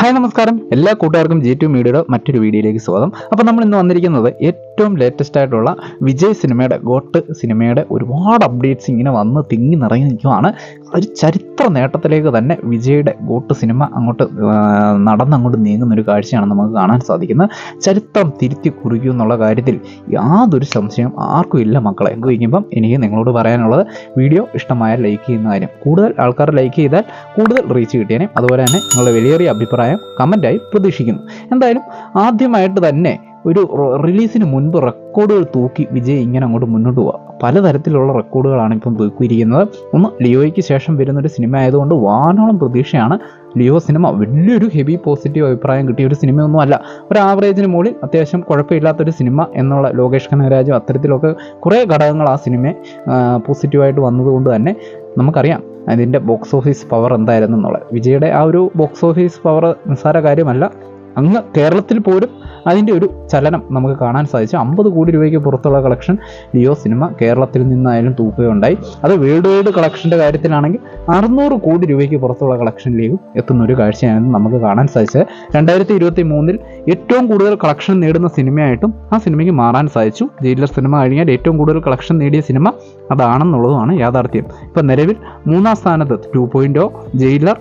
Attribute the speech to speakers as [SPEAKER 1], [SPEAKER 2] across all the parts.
[SPEAKER 1] Hi നമസ്കാരം. എല്ലാ കൂട്ടുകാർക്കും ജി ടു മീഡിയയുടെ മറ്റൊരു വീഡിയോയിലേക്ക് സ്വാഗതം. അപ്പോൾ നമ്മൾ ഇന്ന് വന്നിരിക്കുന്നത് ഏറ്റവും ലേറ്റസ്റ്റ് ആയിട്ടുള്ള വിജയ് സിനിമയുടെ ഗോട്ട് സിനിമയുടെ ഒരുപാട് അപ്ഡേറ്റ്സ് ഇങ്ങനെ വന്ന് തിങ്ങി നിറഞ്ഞു നിൽക്കുവാണ്. ഒരു ചരിത്ര നേട്ടത്തിലേക്ക് തന്നെ വിജയുടെ ഗോട്ട് സിനിമ അങ്ങോട്ട് നടന്ന് നടന്നങ്ങോട്ട് നീങ്ങുന്ന ഒരു കാഴ്ചയാണ് നമുക്ക് കാണാൻ സാധിക്കുന്നത്. ചരിത്രം തിരുത്തി കുറിക്കും എന്നുള്ള കാര്യത്തിൽ യാതൊരു സംശയം ആർക്കും ഇല്ല മക്കളെ. എന്ന് ചോദിക്കുമ്പം എനിക്ക് നിങ്ങളോട് പറയാനുള്ളത് വീഡിയോ ഇഷ്ടമായ ലൈക്ക് ചെയ്യുന്ന കാര്യം. കൂടുതൽ ആൾക്കാർ ലൈക്ക് ചെയ്താൽ കൂടുതൽ റീച്ച് കിട്ടിയേനെ. അതുപോലെ തന്നെ നിങ്ങളുടെ വിലയേറിയ അഭിപ്രായം കമന്റായി പ്രതീക്ഷിക്കുന്നു. എന്തായാലും ആദ്യമായിട്ട് തന്നെ ഒരു റിലീസിന് മുൻപ് റെക്കോർഡുകൾ തൂക്കി വിജയ് ഇങ്ങനെ അങ്ങോട്ട് മുന്നോട്ട് പോവുക പലതരത്തിലുള്ള റെക്കോർഡുകളാണ് ഇപ്പം തൂക്കിയിരിക്കുന്നത്. ഒന്ന് ലിയോയ്ക്ക് ശേഷം വരുന്ന ഒരു സിനിമ ആയതുകൊണ്ട് വാനോളം പ്രതീക്ഷയാണ് ലിയോ സിനിമ വലിയൊരു ഹെവി പോസിറ്റീവ് അഭിപ്രായം കിട്ടിയ ഒരു സിനിമയൊന്നും അല്ല. ഒരു ആവറേജിന് മുകളിൽ അത്യാവശ്യം കുഴപ്പമില്ലാത്തൊരു സിനിമ എന്നുള്ള ലോകേഷ് കനകരാജും അത്തരത്തിലൊക്കെ കുറേ ഘടകങ്ങൾ ആ സിനിമ പോസിറ്റീവായിട്ട് വന്നതുകൊണ്ട് തന്നെ നമുക്കറിയാം അതിന്റെ ബോക്സ് ഓഫീസ് പവർ എന്തായിരുന്നു എന്നുള്ളത് വിജയുടെ ആ ഒരു ബോക്സ് ഓഫീസ് പവർ നിസ്സാര കാര്യമല്ല. അങ്ങ് കേരളത്തിൽ പോലും അതിന്റെ ഒരു ചലനം നമുക്ക് കാണാൻ സാധിച്ചു. അമ്പത് കോടി രൂപയ്ക്ക് പുറത്തുള്ള കളക്ഷൻ ലിയോ സിനിമ കേരളത്തിൽ നിന്നായാലും തൂക്കുകയുണ്ടായി. അത് വേൾഡ് വൈഡ് കളക്ഷന്റെ കാര്യത്തിലാണെങ്കിൽ അറുന്നൂറ് കോടി രൂപയ്ക്ക് പുറത്തുള്ള കളക്ഷനിലേക്ക് എത്തുന്ന ഒരു കാഴ്ചയാണ് നമുക്ക് കാണാൻ സാധിച്ചത്. രണ്ടായിരത്തി ഇരുപത്തി മൂന്നിൽ ഏറ്റവും കൂടുതൽ കളക്ഷൻ നേടുന്ന സിനിമയായിട്ടും ആ സിനിമയ്ക്ക് മാറാൻ സാധിച്ചു. ജയിലർ സിനിമ കഴിഞ്ഞാൽ ഏറ്റവും കൂടുതൽ കളക്ഷൻ നേടിയ സിനിമ അതാണെന്നുള്ളതുമാണ് യാഥാർത്ഥ്യം. ഇപ്പം നിലവിൽ മൂന്നാം സ്ഥാനത്ത് ടു പോയിന്റോ ജയിലർ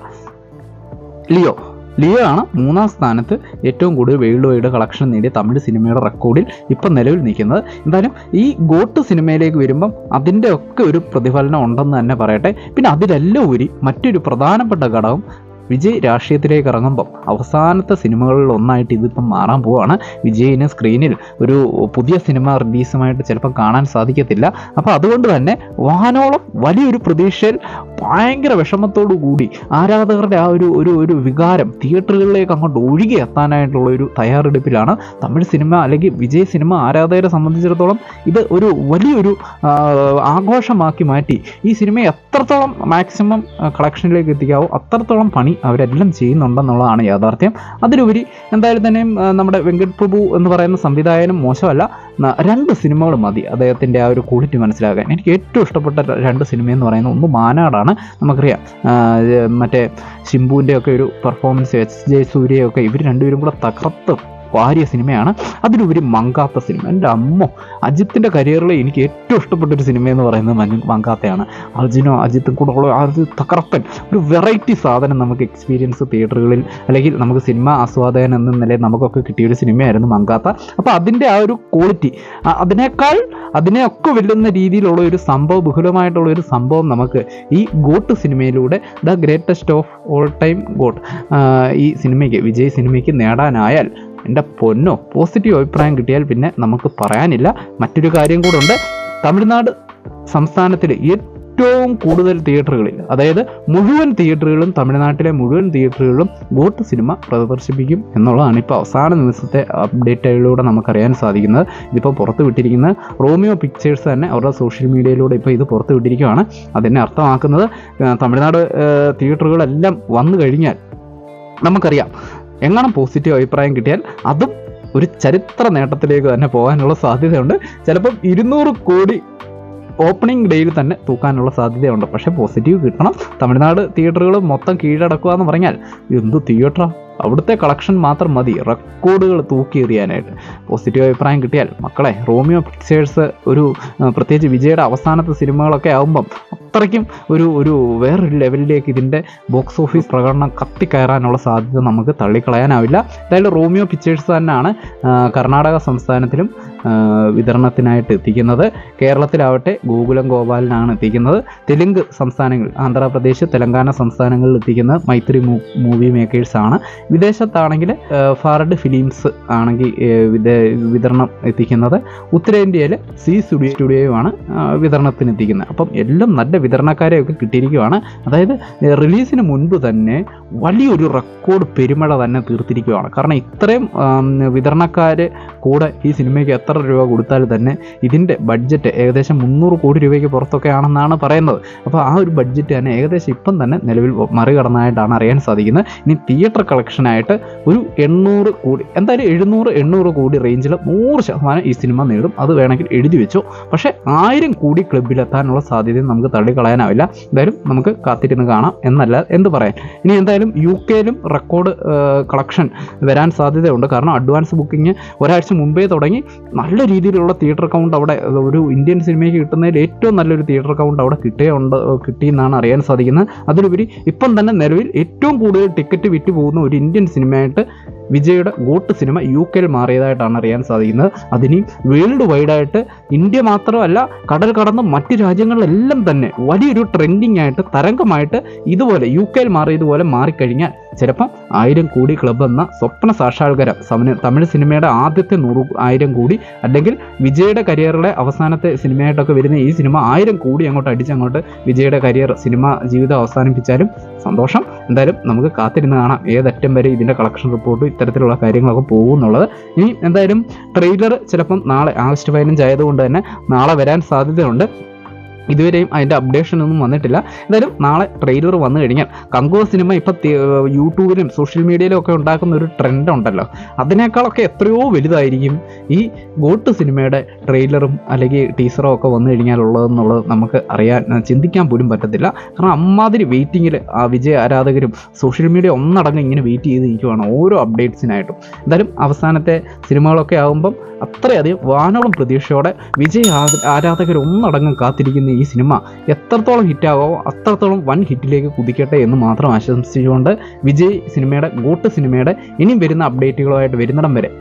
[SPEAKER 1] ലിയോ. ലിയോ ആണ് മൂന്നാം സ്ഥാനത്ത് ഏറ്റവും കൂടുതൽ വൈഡ് കളക്ഷൻ നേടിയ തമിഴ് സിനിമയുടെ റെക്കോർഡിൽ ഇപ്പം നിലവിൽ നിൽക്കുന്നത്. എന്തായാലും ഈ ഗോട്ട് സിനിമയിലേക്ക് വരുമ്പം അതിന്റെ ഒക്കെ ഒരു പ്രതിഫലനം ഉണ്ടെന്ന് തന്നെ പറയട്ടെ. പിന്നെ അതിലെല്ലാം ഉപരി മറ്റൊരു പ്രധാനപ്പെട്ട ഘടകം വിജയ് രാഷ്ട്രീയത്തിലേക്ക് ഇറങ്ങുമ്പം അവസാനത്തെ സിനിമകളിൽ ഒന്നായിട്ട് ഇതിപ്പം മാറാൻ പോവാണ്. വിജയിന് സ്ക്രീനിൽ ഒരു പുതിയ സിനിമ റിലീസുമായിട്ട് ചിലപ്പം കാണാൻ സാധിക്കത്തില്ല. അപ്പോൾ അതുകൊണ്ട് തന്നെ വാനോളം വലിയൊരു പ്രതീക്ഷയിൽ ഭയങ്കര വിഷമത്തോടു കൂടി ആരാധകരുടെ ആ ഒരു ഒരു ഒരു വികാരം തിയേറ്ററുകളിലേക്ക് അങ്ങോട്ട് ഒഴുകി എത്താനായിട്ടുള്ള ഒരു തയ്യാറെടുപ്പിലാണ് തമിഴ് സിനിമ അല്ലെങ്കിൽ വിജയ് സിനിമ ആരാധകരെ സംബന്ധിച്ചിടത്തോളം ഇത് ഒരു വലിയൊരു ആഘോഷമാക്കി മാറ്റി. ഈ സിനിമയെ എത്രത്തോളം മാക്സിമം കളക്ഷനിലേക്ക് എത്തിക്കാവോ അത്രത്തോളം പണി അവരെല്ലാം ചെയ്യുന്നുണ്ടെന്നുള്ളതാണ് യാഥാർത്ഥ്യം. അതിലുപരി എന്തായാലും തന്നെയും നമ്മുടെ വെങ്കട് പ്രഭു എന്ന് പറയുന്ന സംവിധായകനും മോശമല്ല. രണ്ട് സിനിമകൾ മതി അദ്ദേഹത്തിന്റെ ആ ഒരു ക്വാളിറ്റി മനസ്സിലാക്കാൻ. എനിക്ക് ഏറ്റവും ഇഷ്ടപ്പെട്ട രണ്ട് സിനിമ എന്ന് പറയുന്നത് ഒന്ന് മാനാടാണ്. നമുക്കറിയാം മറ്റേ ശിംബുവിന്റെ ഒക്കെ ഒരു പെർഫോമൻസ് എച്ച് ജെ സൂര്യയൊക്കെ ഇവർ രണ്ടുപേരും കൂടെ തകർത്ത് വാരിയ സിനിമയാണ് അതിലുപരി മങ്കാത്ത സിനിമ. എന്റെ അമ്മ അജിത്തിന്റെ കരിയറിൽ എനിക്ക് ഏറ്റവും ഇഷ്ടപ്പെട്ട ഒരു സിനിമ എന്ന് പറയുന്നത് മഞ്ഞ മങ്കാത്തയാണ്. അർജുനോ അജിത്തും കൂടെ ഉള്ള ആ ഒരു തകർപ്പൻ ഒരു വെറൈറ്റി സാധനം നമുക്ക് എക്സ്പീരിയൻസ് തിയേറ്ററുകളിൽ അല്ലെങ്കിൽ നമുക്ക് സിനിമ ആസ്വാദകൻ എന്ന നിലയിൽ നമുക്കൊക്കെ കിട്ടിയൊരു സിനിമയായിരുന്നു മങ്കാത്ത. അപ്പോൾ അതിന്റെ ആ ഒരു ക്വാളിറ്റി അതിനേക്കാൾ അതിനെയൊക്കെ വെല്ലുന്ന രീതിയിലുള്ള ഒരു സംഭവ ബഹുലമായിട്ടുള്ള ഒരു സംഭവം നമുക്ക് ഈ ഗോട്ട് സിനിമയിലൂടെ the greatest of all time GOAT ഈ സിനിമയ്ക്ക് വിജയ് സിനിമയ്ക്ക് നേടാനായാൽ എന്റെ പൊന്നോ പോസിറ്റീവ് അഭിപ്രായം കിട്ടിയാൽ പിന്നെ നമുക്ക് പറയാനില്ല. മറ്റൊരു കാര്യം കൂടെ ഉണ്ട്. തമിഴ്നാട് സംസ്ഥാനത്തിൽ ഏറ്റവും കൂടുതൽ തിയേറ്ററുകളിൽ അതായത് മുഴുവൻ തിയേറ്ററുകളും തമിഴ്നാട്ടിലെ മുഴുവൻ തിയേറ്ററുകളും ബോട്ട് സിനിമ പ്രദർശിപ്പിക്കും എന്നുള്ളതാണ് ഇപ്പോൾ അവസാന ദിവസത്തെ അപ്ഡേറ്റുകളിലൂടെ നമുക്കറിയാൻ സാധിക്കുന്നത്. ഇതിപ്പോൾ പുറത്ത് വിട്ടിരിക്കുന്ന റോമിയോ പിക്ചേഴ്സ് തന്നെ അവരുടെ സോഷ്യൽ മീഡിയയിലൂടെ ഇപ്പോൾ ഇത് പുറത്ത് വിട്ടിരിക്കുകയാണ്. അതിനെ അർത്ഥമാക്കുന്നത് തമിഴ്നാട് തിയേറ്ററുകളെല്ലാം വന്നു കഴിഞ്ഞാൽ നമുക്കറിയാം എങ്ങനെ പോസിറ്റീവ് അഭിപ്രായം കിട്ടിയാൽ അതും ഒരു ചരിത്ര നേട്ടത്തിലേക്ക് തന്നെ പോകാനുള്ള സാധ്യതയുണ്ട്. ചിലപ്പം ഇരുന്നൂറ് കോടി ഓപ്പണിംഗ് ഡേയിൽ തന്നെ തൂക്കാനുള്ള സാധ്യതയുണ്ട്. പക്ഷേ പോസിറ്റീവ് കിട്ടണം. തമിഴ്നാട് തിയേറ്ററുകൾ മൊത്തം കീഴടക്കുക എന്ന് പറഞ്ഞാൽ എന്ത് തിയേറ്ററാ അവിടുത്തെ കളക്ഷൻ മാത്രം മതി. റെക്കോർഡുകൾ തൂക്കിയെറിയാനായിട്ട് പോസിറ്റീവ് അഭിപ്രായം കിട്ടിയാൽ മക്കളെ റോമിയോ പിക്ചേഴ്സ് ഒരു പ്രത്യേകിച്ച് വിജയുടെ അവസാനത്തെ സിനിമകളൊക്കെ ആകുമ്പം അത്രയ്ക്കും ഒരു ഒരു വേറൊരു ലെവലിലേക്ക് ഇതിന്റെ ബോക്സ് ഓഫീസ് പ്രകടനം കത്തിക്കയറാനുള്ള സാധ്യത നമുക്ക് തള്ളിക്കളയാനാവില്ല. എന്തായാലും റോമിയോ പിക്ചേഴ്സ് തന്നെയാണ് കർണാടക സംസ്ഥാനത്തിലും വിതരണത്തിനായിട്ട് എത്തിക്കുന്നത്. കേരളത്തിലാവട്ടെ ഗോകുലം ഗോപാലിനാണ് എത്തിക്കുന്നത്. തെലുങ്ക് സംസ്ഥാനങ്ങൾ ആന്ധ്രാപ്രദേശ് തെലങ്കാന സംസ്ഥാനങ്ങളിൽ എത്തിക്കുന്നത് മൈത്രി മൂവി മേക്കേഴ്സ് ആണ്. വിദേശത്താണെങ്കിൽ ഫാർഡ് ഫിലിംസ് ആണെങ്കിൽ വിതരണം എത്തിക്കുന്നത്. ഉത്തരേന്ത്യയിൽ സി സ്റ്റുഡിയോ സ്റ്റുഡിയോയുമാണ് വിതരണത്തിന് എത്തിക്കുന്നത് അപ്പം എല്ലാം നല്ല വിതരണക്കാരെയൊക്കെ കിട്ടിയിരിക്കുകയാണ് അതായത് റിലീസിന് മുൻപ് തന്നെ വലിയൊരു റെക്കോർഡ് പെരുമഴ തന്നെ തീർത്തിരിക്കുകയാണ് കാരണം ഇത്രയും വിതരണക്കാർ കൂടെ ഈ സിനിമയ്ക്ക് എത്ര രൂപ കൊടുത്താൽ തന്നെ ഇതിന്റെ ബഡ്ജറ്റ് ഏകദേശം മുന്നൂറ് കോടി രൂപയ്ക്ക് പുറത്തൊക്കെ ആണെന്നാണ് പറയുന്നത്. അപ്പോൾ ആ ഒരു ബഡ്ജറ്റ് തന്നെ ഏകദേശം ഇപ്പം തന്നെ നിലവിൽ മറികടന്നായിട്ടാണ് അറിയാൻ സാധിക്കുന്നത്. ഇനി തിയേറ്റർ കളക്ഷനായിട്ട് ഒരു എണ്ണൂറ് കോടി എന്തായാലും എഴുന്നൂറ് എണ്ണൂറ് കോടി റേഞ്ചിൽ നൂറ് ശതമാനം ഈ സിനിമ നേടും. അത് വേണമെങ്കിൽ എഴുതി വെച്ചോ. പക്ഷേ ആയിരം കോടി ക്ലബിലെത്താനുള്ള സാധ്യത നമുക്ക് തള്ളി തള്ളിക്കളയാനാവില്ല എന്തായാലും നമുക്ക് കാത്തിരുന്ന് കാണാം എന്നല്ല എന്ത് പറയാൻ. ഇനി എന്തായാലും യു കെയിലും റെക്കോർഡ് കളക്ഷൻ വരാൻ സാധ്യതയുണ്ട്. കാരണം അഡ്വാൻസ് ബുക്കിംഗ് ഒരാഴ്ച മുമ്പേ തുടങ്ങി. നല്ല രീതിയിലുള്ള തിയേറ്റർ അക്കൗണ്ട് അവിടെ ഒരു ഇന്ത്യൻ സിനിമയ്ക്ക് കിട്ടുന്നതിൽ ഏറ്റവും നല്ലൊരു തിയേറ്റർ അക്കൗണ്ട് അവിടെ കിട്ടിയുണ്ട് കിട്ടിയെന്നാണ് അറിയാൻ സാധിക്കുന്നത്. അതിലുപരി ഇപ്പം തന്നെ നിലവിൽ ഏറ്റവും കൂടുതൽ ടിക്കറ്റ് വിറ്റ് പോകുന്ന ഒരു ഇന്ത്യൻ സിനിമയായിട്ട് വിജയുടെ ഗോട്ട് സിനിമ യു കെയിൽ മാറിയതായിട്ടാണ് അറിയാൻ സാധിക്കുന്നത്. അതിനി വേൾഡ് വൈഡായിട്ട് ഇന്ത്യ മാത്രമല്ല കടൽ കടന്ന് മറ്റ് രാജ്യങ്ങളിലെല്ലാം തന്നെ വലിയൊരു ട്രെൻഡിങ് ആയിട്ട് തരംഗമായിട്ട് ഇതുപോലെ യു കെയിൽ മാറിയതുപോലെ മാറിക്കഴിഞ്ഞാൽ ചിലപ്പം ആയിരം കോടി ക്ലബ് എന്ന സ്വപ്ന സാക്ഷാത്കാരം തമിഴ് സിനിമയുടെ ആദ്യത്തെ നൂറ് ആയിരം കോടി അല്ലെങ്കിൽ വിജയുടെ കരിയറിലെ അവസാനത്തെ സിനിമയായിട്ടൊക്കെ വരുന്ന ഈ സിനിമ ആയിരം കോടി അങ്ങോട്ട് അടിച്ചങ്ങോട്ട് വിജയുടെ കരിയർ സിനിമ ജീവിതം അവസാനിപ്പിച്ചാലും സന്തോഷം. എന്തായാലും നമുക്ക് കാത്തിരുന്ന് കാണാം ഏതറ്റം വരെ ഇതിന്റെ കളക്ഷൻ റിപ്പോർട്ടും ഇത്തരത്തിലുള്ള കാര്യങ്ങളൊക്കെ പോകും എന്നുള്ളത് ഇനി എന്തായാലും ട്രെയിലർ ചിലപ്പം നാളെ ആഗസ്റ്റ് പതിനഞ്ച് ആയതുകൊണ്ട് തന്നെ നാളെ വരാൻ സാധ്യതയുണ്ട്. ഇതുവരെയും അതിന്റെ അപ്ഡേഷൻ ഒന്നും വന്നിട്ടില്ല. എന്തായാലും നാളെ ട്രെയിലർ വന്നു കഴിഞ്ഞാൽ കങ്കോ സിനിമ ഇപ്പം യൂട്യൂബിലും സോഷ്യൽ മീഡിയയിലും ഒക്കെ ഉണ്ടാക്കുന്ന ഒരു ട്രെൻഡ് ഉണ്ടല്ലോ. അതിനേക്കാളൊക്കെ എത്രയോ വലുതായിരിക്കും ഈ ഗോട്ട് സിനിമയുടെ ട്രെയിലറും അല്ലെങ്കിൽ ടീസറും ഒക്കെ വന്നു കഴിഞ്ഞാലുള്ളതെന്നുള്ളത് നമുക്ക് അറിയാൻ ചിന്തിക്കാൻ പോലും പറ്റത്തില്ല. കാരണം അമ്മാതിരി വെയിറ്റിങ്ങിൽ ആ വിജയ ആരാധകരും സോഷ്യൽ മീഡിയ ഒന്നടങ്കം ഇങ്ങനെ വെയിറ്റ് ചെയ്ത് ഓരോ അപ്ഡേറ്റ്സിനായിട്ടും എന്തായാലും അവസാനത്തെ സിനിമകളൊക്കെ ആകുമ്പം അത്രയധികം വാനോളം പ്രതീക്ഷയോടെ വിജയ ആരാധകർ കാത്തിരിക്കുന്ന ഈ സിനിമ എത്രത്തോളം ഹിറ്റാവോ അത്രത്തോളം വൻ ഹിറ്റിലേക്ക് കുതിക്കട്ടെ എന്ന് മാത്രം ആശംസിച്ചുകൊണ്ട് വിജയ് സിനിമയുടെ ഗോട്ട് സിനിമയുടെ ഇനിയും വരുന്ന അപ്ഡേറ്റുകളുമായിട്ട് വരുന്നിടം വരെ